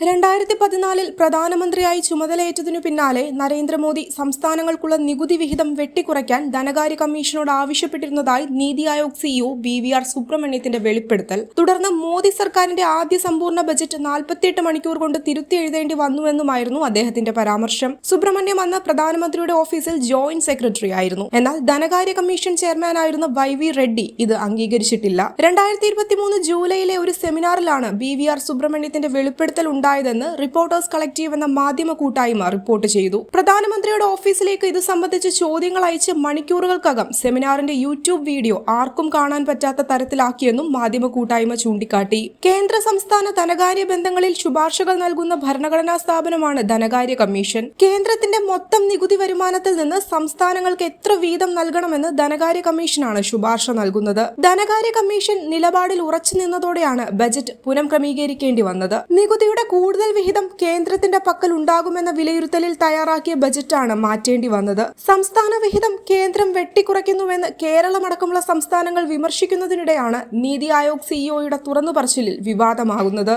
രണ്ടായിരത്തി പതിനാലിൽ പ്രധാനമന്ത്രിയായി ചുമതലയേറ്റതിനു പിന്നാലെ നരേന്ദ്രമോദി സംസ്ഥാനങ്ങൾക്കുള്ള നികുതി വിഹിതം വെട്ടിക്കുറയ്ക്കാൻ ധനകാര്യ കമ്മീഷനോട് ആവശ്യപ്പെട്ടിരുന്നതായി Niti Aayog CEO B V R സുബ്രഹ്മണ്യത്തിന്റെ വെളിപ്പെടുത്തൽ. തുടർന്ന് മോദി സർക്കാരിന്റെ ആദ്യ സമ്പൂർണ ബജറ്റ് നാൽപ്പത്തിയെട്ട് മണിക്കൂർ കൊണ്ട് തിരുത്തി എഴുതേണ്ടി വന്നുവെന്നുമായിരുന്നു അദ്ദേഹത്തിന്റെ പരാമർശം. സുബ്രഹ്മണ്യം അന്ന് പ്രധാനമന്ത്രിയുടെ ഓഫീസിൽ ജോയിന്റ് സെക്രട്ടറി ആയിരുന്നു. എന്നാൽ ധനകാര്യ കമ്മീഷൻ ചെയർമാനായിരുന്ന വൈ വി റെഡ്ഡി ഇത് അംഗീകരിച്ചിട്ടില്ല. രണ്ടായിരത്തി ഇരുപത്തിമൂന്ന് ജൂലൈയിലെ ഒരു സെമിനാറിലാണ് ബി വി ആർ സുബ്രഹ്മണ്യത്തിന്റെ വെളിപ്പെടുത്തൽ ഉണ്ടായതെന്ന് റിപ്പോർട്ടേഴ്സ് കളക്റ്റീവ് എന്ന മാധ്യമ കൂട്ടായ്മ റിപ്പോർട്ട് ചെയ്തു. പ്രധാനമന്ത്രിയുടെ ഓഫീസിലേക്ക് ഇത് സംബന്ധിച്ച് ചോദ്യങ്ങൾ അയച്ച് മണിക്കൂറുകൾക്കകം സെമിനാറിന്റെ യൂട്യൂബ് വീഡിയോ ആർക്കും കാണാൻ പറ്റാത്ത തരത്തിലാക്കിയെന്നും മാധ്യമ കൂട്ടായ്മ ചൂണ്ടിക്കാട്ടി. കേന്ദ്ര സംസ്ഥാന ധനകാര്യ ബന്ധങ്ങളിൽ ശുപാർശകൾ നൽകുന്ന ഭരണഘടനാ സ്ഥാപനമാണ് ധനകാര്യ കമ്മീഷൻ. കേന്ദ്രത്തിന്റെ മൊത്തം നികുതി വരുമാനത്തിൽ നിന്ന് സംസ്ഥാനങ്ങൾക്ക് എത്ര വീതം നൽകണമെന്ന് ധനകാര്യ കമ്മീഷനാണ് ശുപാർശ നൽകുന്നത്. ധനകാര്യ കമ്മീഷൻ നിലപാടിൽ ഉറച്ചു നിന്നതോടെയാണ് ബജറ്റ് പുനഃക്രമീകരിക്കേണ്ടി വന്നത്. നികുതിയുടെ കൂടുതൽ വിഹിതം കേന്ദ്രത്തിന്റെ പക്കൽ ഉണ്ടാകുമെന്ന വിലയിരുത്തലിൽ തയ്യാറാക്കിയ ബജറ്റാണ് മാറ്റേണ്ടി വന്നത്. സംസ്ഥാന വിഹിതം കേന്ദ്രം വെട്ടിക്കുറയ്ക്കുന്നുവെന്ന് കേരളമടക്കമുള്ള സംസ്ഥാനങ്ങൾ വിമർശിക്കുന്നതിനിടെയാണ് നീതി ആയോഗ് സിഇഒയുടെ തുറന്നു പറച്ചിലിൽ വിവാദമാകുന്നത്.